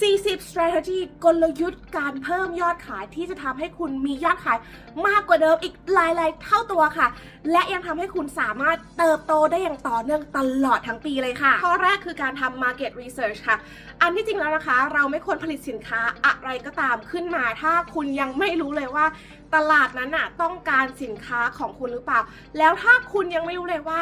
40 strategy กลยุทธ์การเพิ่มยอดขายที่จะทำให้คุณมียอดขายมากกว่าเดิมอีกหลายๆ เท่าตัวค่ะ และยังทำให้คุณสามารถเติบโตได้อย่างต่อเนื่องตลอดทั้งปีเลยค่ะ ข้อแรกคือการทำ market research ค่ะ อันที่จริงแล้วนะคะ เราไม่ควรผลิตสินค้าอะไรก็ตามขึ้นมา ถ้าคุณยังไม่รู้เลยว่า ตลาดนั้นน่ะต้องการสินค้าของคุณหรือเปล่า แล้วถ้าคุณยังไม่รู้เลยว่า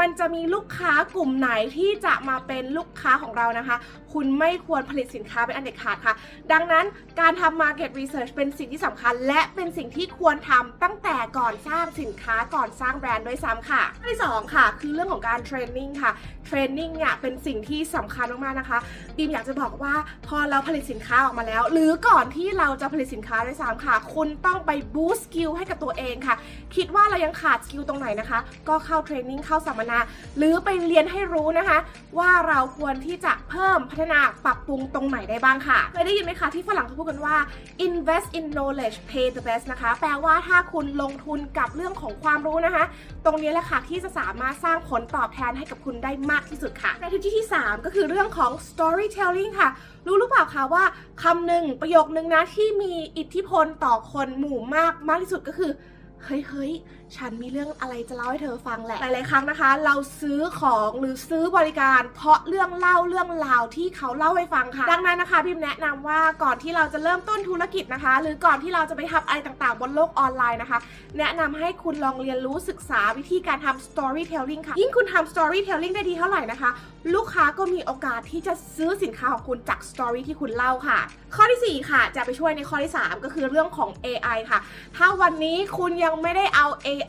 มันจะมีลูกค้ากลุ่มไหนที่จะมาเป็นลูกค้าของเรานะคะ คุณไม่ควรผลิตสินค้าเป็นอันเด็ดขาดค่ะ ดังนั้นการทำ market research เป็นสิ่งที่สำคัญ และเป็นสิ่งที่ควรทำตั้งแต่ก่อนสร้างสินค้าก่อนสร้างแบรนด์ด้วยซ้ำค่ะข้อที่สองค่ะ คือเรื่องของการเทรนนิ่งค่ะเทรนนิ่งเนี่ยเป็นสิ่งที่สำคัญมากๆนะคะบีมอยากจะบอกว่าพอเราผลิตสินค้าออกมาแล้ว หรือก่อนที่เราจะผลิตสินค้าด้วยซ้ำค่ะ คุณต้องไปบูสต์สกิลให้กับตัวเองค่ะ คิดว่าเรายังขาดสกิลตรงไหนนะคะ ก็เข้าเทรนนิ่งเข้าสัมมนา หรือไปเรียนให้รู้นะคะ ว่าเราควรที่จะเพิ่มพัฒนาปรับปรุงตรงไหนได้บ้างค่ะเคยได้ยินไหมคะที่ฝรั่งเขาพูดกันว่า invest in knowledge pay the best นะคะ แปลว่าถ้าคุณลงทุนกับเรื่องของความรู้นะคะ ตรงนี้แหละค่ะที่จะสามารถสร้างผลตอบแทนให้กับคุณได้มากที่สุดค่ะในที่ที่ 3 ก็คือเรื่องของ storytelling ค่ะ รู้หรือเปล่าคะว่า คำหนึ่งประโยคนึงนะที่มีอิทธิพลต่อคนหมู่มากมากที่สุดก็คือ เฮ้ยเฮ้ย ฉันมีเรื่องอะไรจะเล่าให้เธอฟังแหละ หลายๆครั้งนะคะ เราซื้อของหรือซื้อบริการ เพราะเรื่องเล่าเรื่องราวที่เขาเล่าให้ฟังค่ะ ดังนั้นนะคะพิมแนะนำว่าก่อนที่เราจะเริ่มต้นธุรกิจนะคะ หรือก่อนที่เราจะไปทำอะไรต่างๆ บนโลกออนไลน์นะคะ แนะนำให้คุณลองเรียนรู้ศึกษาวิธีการทำ storytelling ค่ะ ยิ่งคุณทำ storytelling ได้ดีเท่าไหร่นะคะ ลูกค้าก็มีโอกาสที่จะซื้อสินค้าของคุณจาก story ที่คุณเล่าค่ะ ข้อที่ 4 ค่ะ จะไปช่วยในข้อที่ 3 ก็คือเรื่องของ AI ค่ะ ถ้าวันนี้คุณยังไม่ได้เอา AI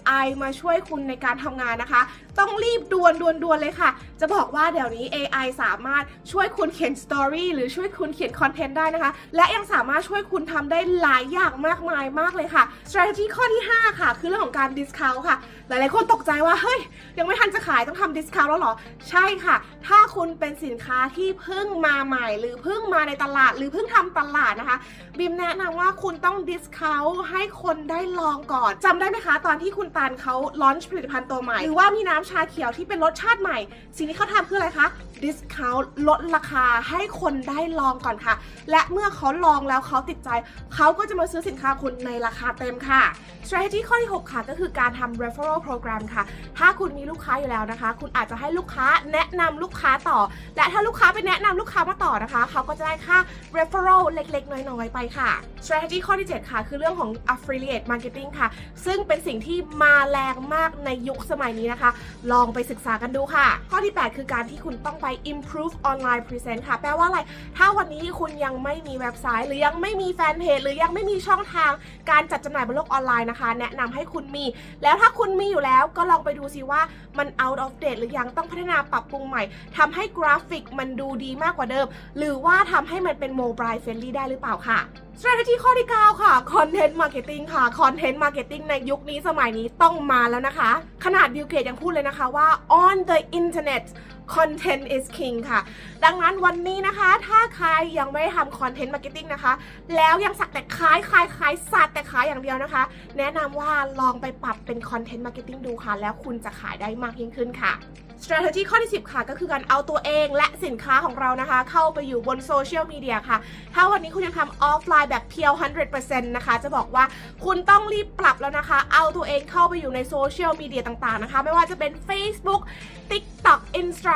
มาช่วยคุณในการทำงานนะคะต้องรีบด่วนด่วนด่วนเลยค่ะ จะบอกว่าเดี๋ยวนี้ AI สามารถช่วยคุณเขียน story หรือช่วยคุณเขียนคอนเทนต์ได้นะคะ และยังสามารถช่วยคุณทำได้หลายอย่างมากมายมากเลยค่ะ strategy ข้อที่ 5 ค่ะ คือเรื่องของการ discount ค่ะ หลายๆคนตกใจว่า เฮ้ย ยังไม่ทันจะขายต้องทำ discount แล้วหรอ ใช่ค่ะ ถ้าคุณเป็นสินค้าที่เพิ่งมาใหม่ หรือเพิ่งมาในตลาด หรือเพิ่งทำตลาดนะคะ บิมแนะนำว่าคุณต้อง discount ให้คนได้ลองก่อนจำได้ไหมคะ ตอนที่คุณตาลเขาลอนช์ผลิตภัณฑ์ตัวใหม่ หรือว่ามีน้ำชาเขียวที่เป็นรสชาติใหม่ สิ่งที่เขาทำคืออะไรคะ discount ลดราคาให้คนได้ลองก่อนค่ะ และเมื่อเขาลองแล้วเขาติดใจ เขาก็จะมาซื้อสินค้าคุณในราคาเต็มค่ะ strategy ข้อที่ 6 ค่ะก็คือการทำ referral program ค่ะ ถ้าคุณมีลูกค้าอยู่แล้วนะคะ คุณอาจจะให้ลูกค้าแนะนำลูกค้าต่อ และถ้าลูกค้าไปแนะนำลูกค้ามาต่อนะคะ เขาก็จะได้ค่า referral เล็กๆ น้อยๆ ไปค่ะ strategy ข้อที่ 7 ค่ะ คือเรื่องของ affiliate marketing ค่ะ ซึ่งเป็นสิ่งที่มาแรงมากในยุคสมัยนี้นะคะลองไปศึกษากันดูค่ะ ข้อที่ 8 คือการที่คุณต้องไป improve online present ค่ะ แปลว่าอะไร ถ้าวันนี้คุณยังไม่มีเว็บไซต์ หรือยังไม่มีแฟนเพจ หรือยังไม่มีช่องทางการจัดจำหน่ายบนโลกออนไลน์นะคะ แนะนำให้คุณมี แล้วถ้าคุณมีอยู่แล้วก็ลองไปดูซิว่ามัน out of date หรือยังต้องพัฒนาปรับปรุงใหม่ทำให้กราฟิกมันดูดีมากกว่าเดิม หรือว่าทำให้มันเป็น mobile friendly ได้หรือเปล่าค่ะ strategy ข้อที่ 9 ค่ะ content marketing ค่ะ content marketing ในยุคนี้สมัยนี้ต้องมาแล้วนะคะ ขนาดบิลเกตยังพูดเลยนะคะว่า on the internet content is king ค่ะ ดังนั้นวันนี้นะคะ ถ้าใครยังไม่ได้ทำ content marketing นะคะ แล้วยังสักแต่ขายขายขายสัตว์แต่ขายอย่างเดียวนะคะ แนะนำว่าลองไปปรับเป็น content marketing ดูค่ะ แล้วคุณจะขายได้มากยิ่งขึ้นค่ะ strategy ข้อที่ 10 ค่ะ ก็คือการเอาตัวเองและสินค้าของเรานะคะ เข้าไปอยู่บนโซเชียลมีเดียค่ะ ถ้าวันนี้คุณยังทำออฟไลน์แบบเพียว 100%นะคะ จะบอกว่าคุณต้องรีบปรับแล้วนะคะ เอาตัวเองเข้าไปอยู่ในโซเชียลมีเดียต่างๆนะคะ ไม่ว่าจะเป็น Facebook TikTok Instagram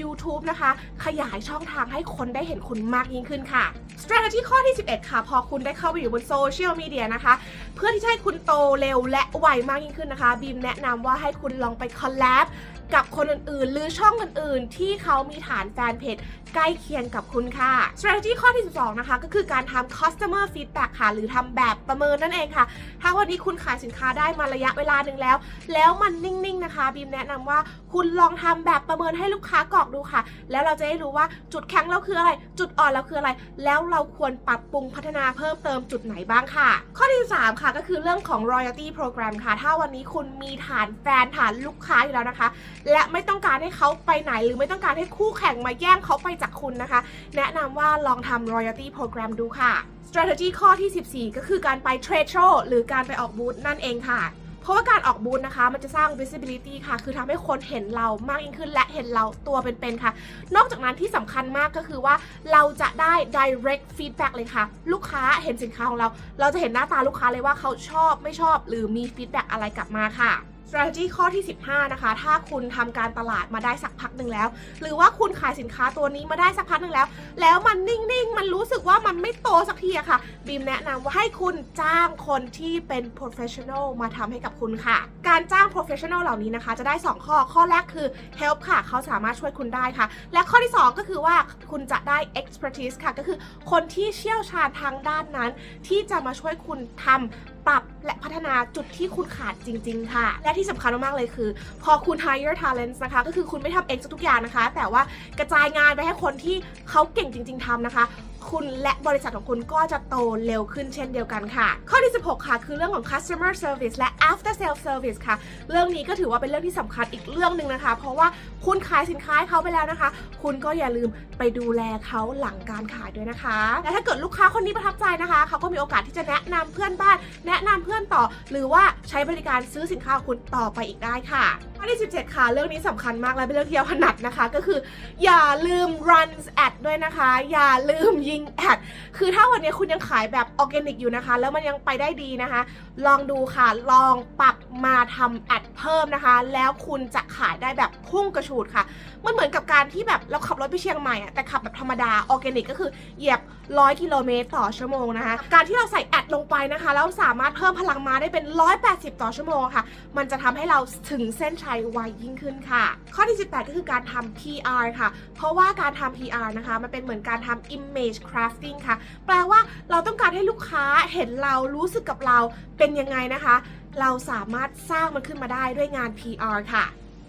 YouTube นะคะ ขยายช่องทางให้คนได้เห็นคุณมากยิ่งขึ้นค่ะ strategy ข้อที่ 11 ค่ะ พอคุณได้เข้าไปอยู่บนโซเชียลมีเดียนะคะ เพื่อที่จะให้คุณโตเร็วและไวมากยิ่งขึ้นนะคะ บีมแนะนำว่าให้คุณลองไปคอลแลบ กับคนอื่นๆ หรือช่องอื่นๆ ที่เขามีฐานแฟนเพจใกล้เคียงกับคุณค่ะ strategy ข้อที่ 12 นะคะ ก็คือการทำ customer feedback ค่ะ หรือทำแบบประเมินนั่นเองค่ะ ถ้าวันนี้คุณขายสินค้าได้มาระยะเวลาหนึ่งแล้ว แล้วมันนิ่งๆ นะคะ บีมแนะนำว่าคุณลองทำแบบประเมินให้ลูกค้ากรอกดูค่ะ แล้วเราจะได้รู้ว่าจุดแข็งเราคืออะไร จุดอ่อนเราคืออะไร แล้วเราควรปรับปรุงพัฒนาเพิ่มเติมจุดไหนบ้างค่ะ ข้อที่ 3 ค่ะก็คือเรื่องของ royalty program ค่ะ ถ้าวันนี้คุณมีฐานแฟนฐานลูกค้าอยู่แล้วนะคะและไม่ต้องการให้เขาไปไหน หรือไม่ต้องการให้คู่แข่งมาแย่งเขาไปจากคุณนะคะ แนะนำว่าลองทำ royalty program ดูค่ะ strategy ข้อที่ 14 ก็คือการไป trade show หรือการไปออกบูธนั่นเองค่ะเพราะว่าการออกบูธนะคะ มันจะสร้าง visibility ค่ะ คือทำให้คนเห็นเรามากยิ่งขึ้นและเห็นเราตัวเป็นๆค่ะ นอกจากนั้นที่สำคัญมากก็คือว่าเราจะได้ direct feedback เลยค่ะ ลูกค้าเห็นสินค้าของเรา เราจะเห็นหน้าตาลูกค้าเลยว่าเขาชอบไม่ชอบ หรือมี feedback อะไรกลับมาค่ะ strategy ข้อที่ 15 นะคะ ถ้าคุณทำการตลาดมาได้สักพักหนึ่งแล้ว หรือว่าคุณขายสินค้าตัวนี้มาได้สักพักหนึ่งแล้ว แล้วมันนิ่งๆ มันรู้สึกว่ามันไม่โตสักทีอะค่ะ บีมแนะนำว่าให้คุณจ้างคนที่เป็น professional มาทำให้กับคุณค่ะ การจ้าง professional เหล่านี้นะคะ จะได้ 2 ข้อ ข้อแรกคือ help ค่ะ เขาสามารถช่วยคุณได้ค่ะ และข้อที่ 2 ก็คือว่าคุณจะได้ expertise ค่ะ ก็คือคนที่เชี่ยวชาญทางด้านนั้น ที่จะมาช่วยคุณทำปรับและพัฒนาจุดที่คุณขาดจริง ๆ ค่ะ และที่สำคัญมาก ๆ เลยคือ พอคุณ hire talents นะคะ ก็คือคุณไม่ทำเองทุกอย่างนะคะ แต่ว่ากระจายงานไปให้คนที่เขาเก่งจริง ๆทำนะคะ คุณและบริษัทของคุณก็จะโตเร็วขึ้นเช่นเดียวกันค่ะ ข้อที่ 16 ค่ะ คือเรื่องของ customer service และ after sale service ค่ะ เรื่องนี้ก็ถือว่าเป็นเรื่องที่สำคัญอีกเรื่องหนึ่งนะคะ เพราะว่าคุณขายสินค้าให้เขาไปแล้วนะคะ คุณก็อย่าลืมไปดูแลเขาหลังการขายด้วยนะคะ และถ้าเกิดลูกค้าคนนี้ประทับใจนะคะเขาก็มีโอกาสที่จะแนะนำเพื่อนบ้าน แนะนำเพื่อนต่อ หรือว่าใช้บริการซื้อสินค้าของคุณต่อไปอีกได้ค่ะข้อที่ 17 ค่ะ เรื่องนี้สำคัญมากและเป็นเรื่องที่เราถนัดนะคะ ก็คือ อย่าลืม run ad ด้วยนะคะ อย่าลืมยิงแอดคือถ้าวันนี้คุณยังขายแบบออร์แกนิกอยู่นะคะ แล้วมันยังไปได้ดีนะคะ ลองดูค่ะ ลองปรับมาทำแอดเพิ่มนะคะ แล้วคุณจะขายได้แบบพุ่งกระฉูดค่ะ มันเหมือนกับการที่แบบเราขับรถไปเชียงใหม่อะแต่ขับแบบธรรมดาออร์แกนิกก็คือเหยียบ 100 กิโลเมตรต่อชั่วโมงนะคะ การที่เราใส่แอดลงไปนะคะ แล้วสามารถเพิ่มพลังมาได้เป็น 180 ต่อชั่วโมงค่ะ มันจะทำให้เราถึงเส้นชัยไวยิ่งขึ้นค่ะ ข้อที่ 18 ก็คือการทำ PR ค่ะ เพราะว่าการทำ PR นะคะ มันเป็นเหมือนการทำ image crafting ค่ะ แปลว่าเราต้องการให้ลูกค้าเห็นเรารู้สึกกับเราเป็นยังไงนะคะ เราสามารถสร้างมันขึ้นมาได้ด้วยงาน PR ค่ะ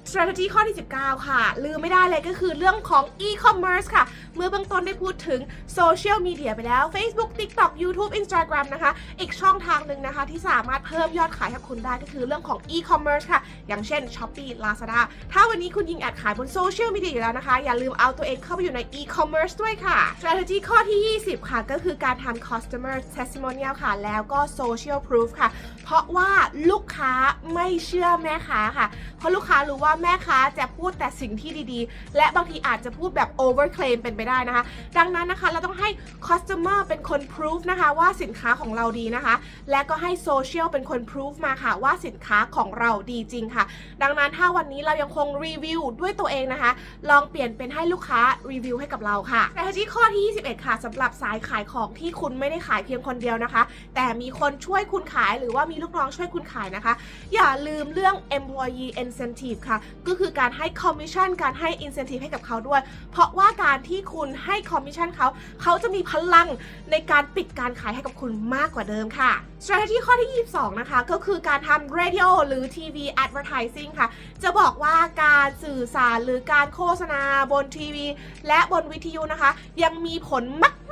strategy ข้อที่ 19 ค่ะ ลืมไม่ได้เลยก็คือเรื่องของ e-commerce ค่ะ เมื่อเบื้องต้นได้พูดถึงโซเชียลมีเดียไปแล้ว Facebook TikTok YouTube Instagram นะคะ อีกช่องทางหนึ่งนะคะ ที่สามารถเพิ่มยอดขายให้คุณได้ก็คือเรื่องของ e-commerce ค่ะ อย่างเช่น Shopee Lazada ถ้าวันนี้คุณยิงแอดขายบนโซเชียลมีเดียอยู่แล้วนะคะ อย่าลืมเอาตัวเองเข้าไปอยู่ใน e-commerce ด้วยค่ะ strategy ข้อที่ 20 ค่ะ ก็คือการทำ customer testimonial ค่ะ แล้วก็ social proof ค่ะ เพราะว่าลูกค้าไม่เชื่อแม่ค้าค่ะ เพราะลูกค้ารู้ว่าแม่ค้าจะพูดแต่สิ่งที่ดีๆ และบางทีอาจจะพูดแบบ over claim เป็นไปได้นะคะ ดังนั้นนะคะเราต้องให้ customer เป็นคน proof นะคะว่าสินค้าของเราดีนะคะ และก็ให้ social เป็นคน proof มาค่ะว่าสินค้าของเราดีจริงค่ะ ดังนั้นถ้าวันนี้เรายังคงรีวิวด้วยตัวเองนะคะ ลองเปลี่ยนเป็นให้ลูกค้ารีวิวให้กับเราค่ะ strategy ข้อที่ 21 ค่ะสำหรับสายขายของที่คุณไม่ได้ขายเพียงคนเดียวนะคะ แต่มีคนช่วยคุณขายหรือว่ามีลูกน้องช่วยคุณขายนะคะ อย่าลืมเรื่อง employee incentive ค่ะก็คือการให้ commission การให้ incentive ให้กับเขาด้วย เพราะว่าการที่คุณให้ commission เขา เขาจะมีพลังในการปิดการขายให้กับคุณมากกว่าเดิมค่ะ strategy ข้อที่ 22 นะคะ ก็คือการทำ radio หรือ TV advertising ค่ะ จะบอกว่าการสื่อสารหรือการโฆษณาบนทีวี และบนวิทยุนะคะ ยังมีผล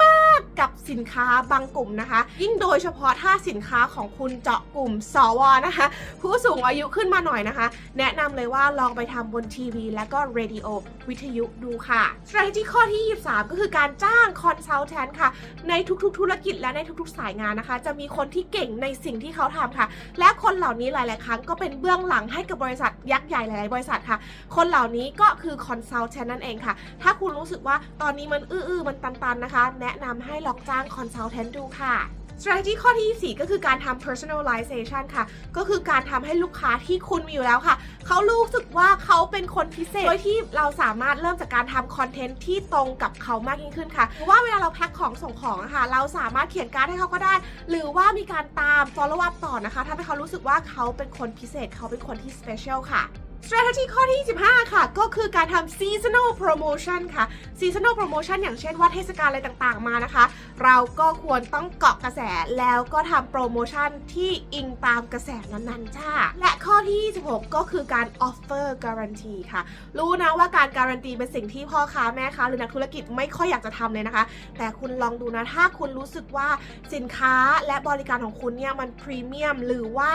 มาก ๆ กับสินค้าบางกลุ่มนะคะ ยิ่งโดยเฉพาะถ้าสินค้าของคุณเจาะกลุ่มสวนะคะ ผู้สูงอายุขึ้นมาหน่อยนะคะ แนะนำเลยว่าลองไปทำบนทีวี และก็เรดิโอวิทยุดูค่ะ strategy ข้อที่ 23 ก็คือการจ้าง consultant ค่ะ ในทุกๆ ธุรกิจและในทุกๆ สายงานนะคะ จะมีคนที่เก่งในสิ่งที่เขาทำค่ะ และคนเหล่านี้หลาย ๆ ครั้งก็เป็นเบื้องหลังให้กับบริษัทยักษ์ใหญ่หลายๆ บริษัทค่ะ คนเหล่านี้ก็คือ consultant นั่นเองค่ะ ถ้าคุณรู้สึกว่าตอนนี้มันอื้อๆมันตัน ๆ นะคะ แนะนำให้ลองจ้าง consultant ดูค่ะ strategy ข้อที่ 4 ก็คือการทำ personalization ค่ะ ก็คือการทำให้ลูกค้าที่คุณมีอยู่แล้วค่ะ เขารู้สึกว่าเขาเป็นคนพิเศษ โดยที่เราสามารถเริ่มจากการทำคอนเทนต์ที่ตรงกับเขามากยิ่งขึ้นค่ะหรือว่าเวลาเราแพ็คของส่งของนะคะเราสามารถเขียนการ์ดให้เขาก็ได้ หรือว่ามีการตาม follow up ต่อนะคะทำให้เขารู้สึกว่าเขาเป็นคนพิเศษ เขาเป็นคนที่ special ค่ะ strategy ข้อที่ 25 ค่ะ ก็คือการทำ seasonal promotion ค่ะ seasonal promotion อย่างเช่นว่าเทศกาลอะไรต่างๆมานะคะ เราก็ควรต้องเกาะกระแสแล้วก็ทำโปรโมชั่นที่อิงตามกระแสนั้นๆจ้า และข้อที่ 26 ก็คือการ offer guarantee ค่ะ รู้นะว่าการการันตีเป็นสิ่งที่พ่อค้าแม่ค้าหรือนักธุรกิจไม่ค่อยอยากจะทำเลยนะคะ แต่คุณลองดูนะ ถ้าคุณรู้สึกว่าสินค้าและบริการของคุณเนี่ยมันพรีเมียมหรือว่า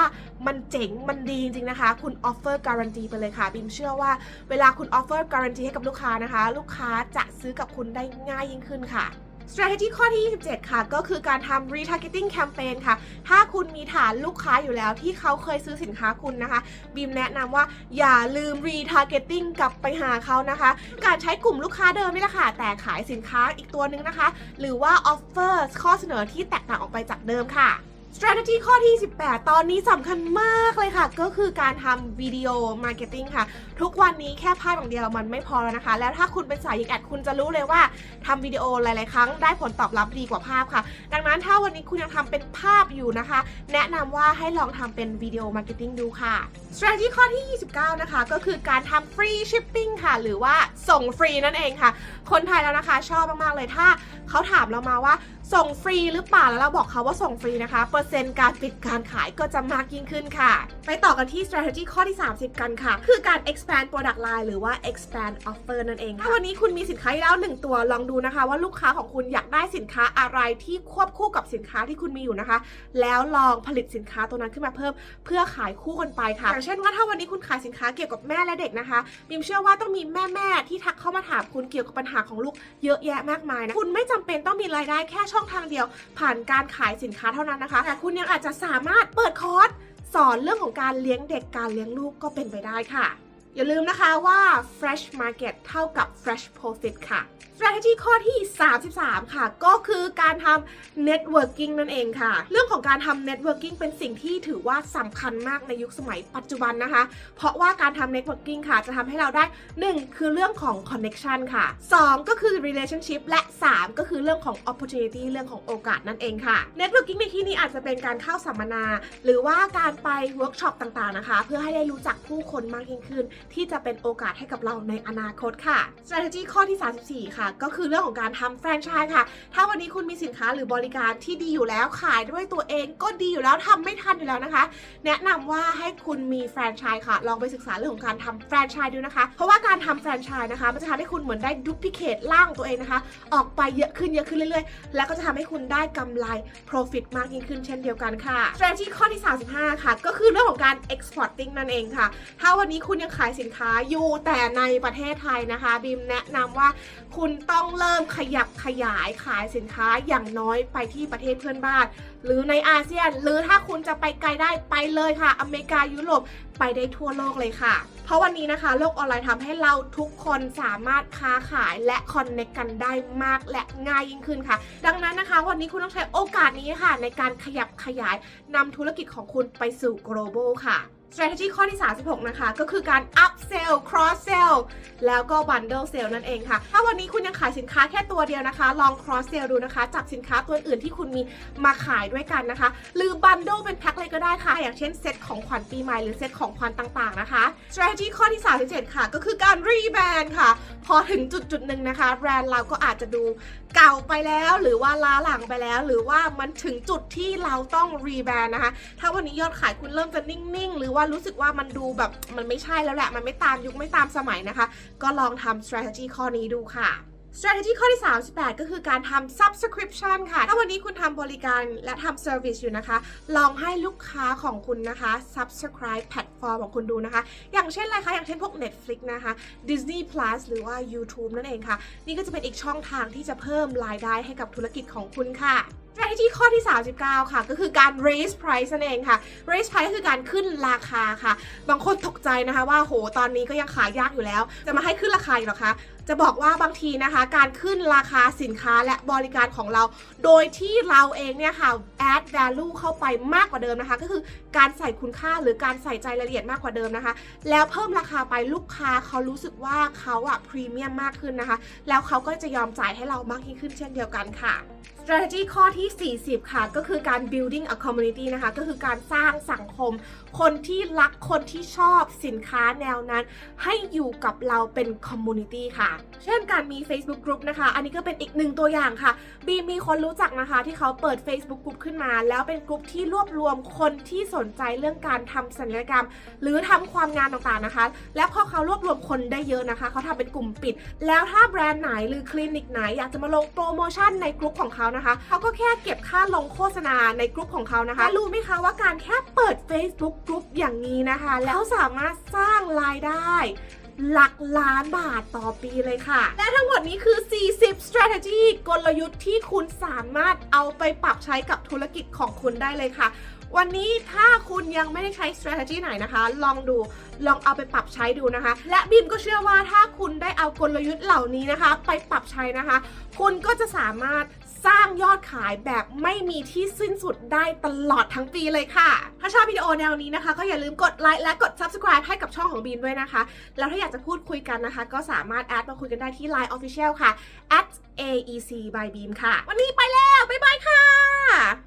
มันเจ๋งมันดีจริงๆนะคะ คุณ offer guarantee ไปเลยค่ะ บิมเชื่อว่าเวลาคุณ offer guarantee ให้กับลูกค้านะคะ ลูกค้าจะซื้อกับคุณได้ง่ายยิ่งขึ้นค่ะ strategy ข้อที่ 27 ค่ะ ก็คือการทำ retargeting campaign ค่ะ ถ้าคุณมีฐานลูกค้าอยู่แล้วที่เขาเคยซื้อสินค้าคุณนะคะ บีมแนะนำว่าอย่าลืม retargeting กลับไปหาเขานะคะ การใช้กลุ่มลูกค้าเดิมนี่แหละค่ะ แต่ขายสินค้าอีกตัวนึงนะคะ หรือว่า offer ข้อเสนอที่แตกต่างออกไปจากเดิมค่ะ strategy ข้อที่ 18 ตอนนี้สำคัญมากเลยค่ะ ก็คือการทำวิดีโอ marketing ค่ะ ทุกวันนี้แค่ภาพอย่างเดียวมันไม่พอแล้วนะคะ แล้วถ้าคุณเป็นสายยิงแอดคุณจะรู้เลยว่าทำวิดีโอหลาย ๆ ครั้งได้ผลตอบรับดีกว่าภาพค่ะ ดังนั้นถ้าวันนี้คุณยังทำเป็นภาพอยู่นะคะ แนะนำว่าให้ลองทำเป็นวิดีโอ marketing ดูค่ะ strategy ข้อที่ 29 นะคะ ก็คือการทำ free shipping ค่ะ หรือว่าส่งฟรีนั่นเองค่ะ คนไทยแล้วนะคะชอบมาก ๆ เลยถ้าเขาถามเรามาว่า ส่งฟรีหรือเปล่าแล้วเราบอกเขาว่าส่งฟรีนะคะ เปอร์เซ็นต์การปิดการขายก็จะมากยิ่งขึ้นค่ะ ไปต่อกันที่ strategy ข้อที่ 30 กันค่ะ คือการ expand product line หรือว่า expand offer นั่นเองถ้าวันนี้คุณมีสินค้าอยู่แล้วหนึ่งตัวลองดูนะคะ ว่าลูกค้าของคุณอยากได้สินค้าอะไรที่ควบคู่กับสินค้าที่คุณมีอยู่นะคะ แล้วลองผลิตสินค้าตัวนั้นขึ้นมาเพิ่ม เพื่อขายคู่กันไปค่ะอย่างเช่นว่าถ้าวันนี้คุณขายสินค้าเกี่ยวกับแม่และเด็กนะคะบิมเชื่อว่าต้องมีแม่ๆที่ทักเข้ามาถามคุณเกี่ยวกับปัญหาของลูกเยอะแยะมากมายนะคุณไม่จำเป็นต้องมีรายได้แค่ช่องทางเดียว ผ่านการขายสินค้าเท่านั้นนะคะ แต่คุณยังอาจจะสามารถเปิดคอร์สสอนเรื่องของการเลี้ยงเด็กการเลี้ยงลูกก็เป็นไปได้ค่ะ อย่าลืมนะคะว่า fresh market เท่ากับ fresh profit ค่ะ strategy ข้อที่ 33 ค่ะ ก็คือการทำ networking นั่นเองค่ะ เรื่องของการทำ networking เป็นสิ่งที่ถือว่าสำคัญมากในยุคสมัยปัจจุบันนะคะ เพราะว่าการทำ networking ค่ะ จะทำให้เราได้ 1 คือเรื่องของ connection ค่ะ 2 ก็คือ relationship และ 3 ก็คือเรื่องของ opportunity เรื่องของโอกาสนั่นเองค่ะ networking ในที่นี้อาจจะเป็นการเข้าสัมมนา หรือว่าการไป workshop ต่างๆนะคะ เพื่อให้ได้รู้จักผู้คนมากยิ่งขึ้นที่จะเป็นโอกาสให้กับเราในอนาคตค่ะ strategy ข้อที่ 34 ค่ะ ก็คือเรื่องของการทำแฟรนไชส์ค่ะ ถ้าวันนี้คุณมีสินค้าหรือบริการที่ดีอยู่แล้วขายด้วยตัวเองก็ดีอยู่แล้วทำไม่ทันอยู่แล้วนะคะ แนะนำว่าให้คุณมีแฟรนไชส์ค่ะ ลองไปศึกษาเรื่องของการทำแฟรนไชส์ดูนะคะ เพราะว่าการทำแฟรนไชส์นะคะมันจะทำให้คุณเหมือนได้ดูพิเคทร่างของตัวเองนะคะ ออกไปเยอะขึ้นเยอะขึ้นเรื่อยๆ แล้วก็จะทำให้คุณได้กำไร profit มากยิ่งขึ้นเช่นเดียวกันค่ะ strategy ข้อที่ 35 ค่ะ ก็คือเรื่องของการ exporting นั่นเองค่ะ ถ้าวันนี้คุณยังขายสินค้าอยู่แต่ในประเทศไทยนะคะบีมแนะนำว่าคุณต้องเริ่มขยับขยายขายสินค้าอย่างน้อยไปที่ประเทศเพื่อนบ้าน หรือในอาเซียน หรือถ้าคุณจะไปไกลได้ไปเลยค่ะ อเมริกายุโรปไปได้ทั่วโลกเลยค่ะ เพราะวันนี้นะคะ โลกออนไลน์ทำให้เราทุกคนสามารถค้าขายและคอนเน c กันได้มากและง่ายยิ่งขึ้นค่ะ ดังนั้นนะคะ วันนี้คุณต้องใช้โอกาสนี้ค่ะ ในการขยับขยายนำธุรกิจของคุณไปสู่ global ค่ะ strategy ข้อที่ 36 นะคะ ก็คือการ up sell cross sell แล้วก็ bundle sell นั่นเองค่ะ ถ้าวันนี้คุณยังขายสินค้าแค่ตัวเดียวนะคะ ลอง cross sell ดูนะคะ จับสินค้าตัวอื่นที่คุณมีมาขายด้วยกันนะคะ หรือ bundle เป็นแพ็คเลยก็ได้ค่ะ อย่างเช่นเซตของขวัญปีใหม่หรือเซตของขวัญต่างๆนะคะ strategy ข้อที่ 37 ค่ะ ก็คือการ rebrand ค่ะพอถึงจุดจุดหนึ่งนะคะ แบรนด์เราก็อาจจะดูเก่าไปแล้วหรือว่าล้าหลังไปแล้ว หรือว่ามันถึงจุดที่เราต้องรีแบรนด์นะคะ ถ้าวันนี้ยอดขายคุณเริ่มจะนิ่งๆ หรือว่ารู้สึกว่ามันดูแบบมันไม่ใช่แล้วแหละ มันไม่ตามยุคไม่ตามสมัยนะคะ ก็ลองทำ strategy ข้อนี้ดูค่ะ strategy ข้อที่ 38 ก็คือการทำ subscription ค่ะ ถ้าวันนี้คุณทำบริการและทำ service อยู่นะคะ ลองให้ลูกค้าของคุณนะคะ subscribe แพลตฟอร์มของคุณดูนะคะ อย่างเช่นอะไรคะ อย่างเช่นพวก Netflix นะคะ Disney Plus หรือว่า YouTube นั่นเองค่ะ นี่ก็จะเป็นอีกช่องทางที่จะเพิ่มรายได้ให้กับธุรกิจของคุณค่ะ strategy ข้อที่ 39 ค่ะ ก็คือการ raise price นั่นเองค่ะ raise price ก็คือการขึ้นราคาค่ะ บางคนตกใจนะคะว่าโหตอนนี้ก็ยังขายยากอยู่แล้ว จะมาให้ขึ้นราคาอีกหรอคะจะบอกว่าบางทีนะคะ การขึ้นราคาสินค้าและบริการของเรา โดยที่เราเองเนี่ยค่ะ add value เข้าไปมากกว่าเดิมนะคะ ก็คือการใส่คุณค่าหรือการใส่ใจรายละเอียดมากกว่าเดิมนะคะ แล้วเพิ่มราคาไปลูกค้าเขารู้สึกว่าเขาอะพรีเมียมมากขึ้นนะคะ แล้วเขาก็จะยอมจ่ายให้เรามากยิ่งขึ้นเช่นเดียวกันค่ะ strategy ข้อที่ 40 ค่ะ ก็คือการ building a community นะคะ ก็คือการสร้างสังคม คนที่รักคนที่ชอบสินค้าแนวนั้น ให้อยู่กับเราเป็น community ค่ะ เช่นการมี Facebook group นะคะ อันนี้ก็เป็นอีกหนึ่งตัวอย่างค่ะ บีมีคนรู้จักนะคะ ที่เขาเปิด Facebook group ขึ้นมา แล้วเป็นกลุ่มที่รวบรวมคนที่สนใจเรื่องการทำศัลยกรรม หรือทำความงานต่างๆนะคะ แล้วพอเขารวบรวมคนได้เยอะนะคะ เขาทำเป็นกลุ่มปิด แล้วถ้าแบรนด์ไหนหรือคลินิกไหนอยากจะมาลงโปรโมชั่นในกลุ่มของเขานะคะเขาก็แค่เก็บค่าลงโฆษณาในกลุ่มของเขานะคะ รู้ไหมคะว่าการแค่เปิด Facebook กลุ่มอย่างนี้นะคะ แล้วสามารถสร้างรายได้หลักล้านบาทต่อปีเลยค่ะ และทั้งหมดนี้คือ 40 strategy กลยุทธ์ที่คุณสามารถเอาไปปรับใช้กับธุรกิจของคุณได้เลยค่ะ วันนี้ถ้าคุณยังไม่ได้ใช้ strategy ไหนนะคะ ลองดู ลองเอาไปปรับใช้ดูนะคะ และบีมก็เชื่อว่าถ้าคุณได้เอากลยุทธ์เหล่านี้นะคะ ไปปรับใช้นะคะ คุณก็จะสามารถ สร้างยอดขายแบบไม่มีที่สิ้นสุดได้ตลอดทั้งปีเลยค่ะ ถ้าชอบวิดีโอแนวนี้นะคะ ก็อย่าลืมกดไลค์และกด subscribe ให้กับช่องของบีมด้วยนะคะ แล้วถ้าอยากจะพูดคุยกันนะคะ ก็สามารถแอดมาคุยกันได้ที่ Line Official ค่ะ at aec by beam ค่ะ วันนี้ไปแล้ว บ๊ายบายค่ะ